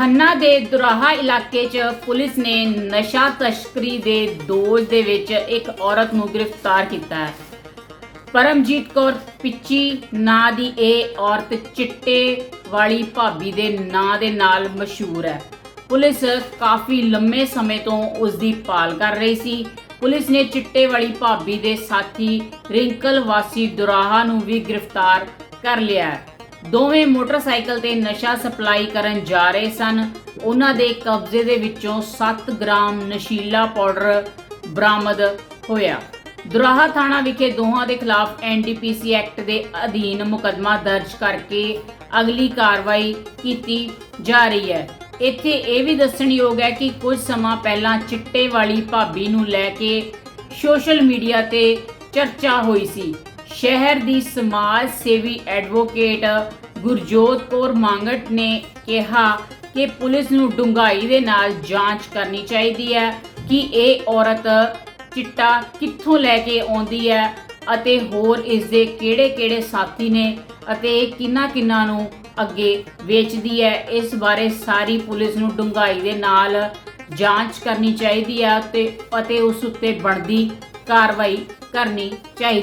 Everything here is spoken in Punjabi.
ਖੰਨਾ ਦੇ ਦੁਰਾਹਾ ਇਲਾਕੇ 'ਚ ਪੁਲਿਸ ਨੇ ਨਸ਼ਾ ਤਸਕਰੀ ਦੇ ਦੋਸ਼ ਦੇ ਵਿੱਚ ਇੱਕ ਔਰਤ ਨੂੰ ਗ੍ਰਿਫਤਾਰ ਕੀਤਾ ਹੈ। ਪਰਮਜੀਤ ਕੌਰ ਪਿੱਚੀ, ਨਾਂ ਦੀ ਇਹ ਔਰਤ ਚਿੱਟੇ ਵਾਲੀ ਭਾਬੀ ਦੇ ਨਾਂ ਦੇ ਨਾਲ ਮਸ਼ਹੂਰ ਹੈ। ਪੁਲਿਸ ਕਾਫੀ ਲੰਮੇ ਸਮੇਂ ਤੋਂ ਉਸ ਦੀ ਭਾਲ ਕਰ ਰਹੀ ਸੀ। ਪੁਲਿਸ ਨੇ ਚਿੱਟੇ ਵਾਲੀ ਭਾਬੀ ਦੇ ਸਾਥੀ ਰਿੰਕਲ ਵਾਸੀ ਦੁਰਾਹਾ ਨੂੰ ਵੀ ਗ੍ਰਿਫਤਾਰ ਕਰ ਲਿਆ ਹੈ। ਦੋਵੇਂ ਮੋਟਰਸਾਈਕਲ ਤੇ ਨਸ਼ਾ ਸਪਲਾਈ ਕਰਨ ਜਾ ਰਹੇ ਸਨ। ਉਹਨਾਂ ਦੇ ਕਬਜ਼ੇ ਦੇ ਵਿੱਚੋਂ 7 ਗ੍ਰਾਮ ਨਸ਼ੀਲਾ ਪਾਊਡਰ ਬਰਾਮਦ ਹੋਇਆ। ਦੁਰਾਹਾ ਥਾਣਾ ਵਿਖੇ ਦੋਹਾਂ ਦੇ ਖਿਲਾਫ ਐਨਡੀਪੀਸੀ ਐਕਟ ਦੇ ਅਧੀਨ ਮੁਕੱਦਮਾ ਦਰਜ ਕਰਕੇ ਅਗਲੀ ਕਾਰਵਾਈ ਕੀਤੀ ਜਾ ਰਹੀ ਹੈ। ਇੱਥੇ ਇਹ ਵੀ ਦੱਸਣਯੋਗ ਹੈ ਕਿ ਕੁਝ ਸਮਾਂ ਪਹਿਲਾਂ ਚਿੱਟੇ ਵਾਲੀ ਭਾਬੀ ਨੂੰ ਲੈ ਕੇ ਸੋਸ਼ਲ ਮੀਡੀਆ ਤੇ ਚਰਚਾ ਹੋਈ ਸੀ। ਸ਼ਹਿਰ ਦੀ ਸਮਾਜ ਸੇਵੀ ਐਡਵੋਕੇਟ ਗੁਰਜੋਤ ਕੌਰ ਮੰਗਟ ਨੇ ਕਿਹਾ ਕਿ ਪੁਲਿਸ ਨੂੰ ਡੂੰਘਾਈ ਦੇ ਨਾਲ ਜਾਂਚ ਕਰਨੀ ਚਾਹੀਦੀ ਹੈ ਕਿ ਇਹ ਔਰਤ ਚਿੱਟਾ ਕਿੱਥੋਂ ਲੈ ਕੇ ਆਉਂਦੀ ਹੈ ਅਤੇ ਹੋਰ ਇਸ ਦੇ ਕਿਹੜੇ-ਕਿਹੜੇ ਸਾਥੀ ਨੇ ਅਤੇ ਇਹ ਕਿੰਨਾ-ਕਿੰਨਾ ਨੂੰ ਅੱਗੇ ਵੇਚਦੀ ਹੈ। ਇਸ ਬਾਰੇ ਸਾਰੀ ਪੁਲਿਸ ਨੂੰ ਡੂੰਘਾਈ ਦੇ ਨਾਲ ਜਾਂਚ ਕਰਨੀ ਚਾਹੀਦੀ ਹੈ ਤੇ ਅਤੇ ਉਸ ਉੱਤੇ ਬਣਦੀ ਕਾਰਵਾਈ ਕਰਨੀ ਚਾਹੀਦੀ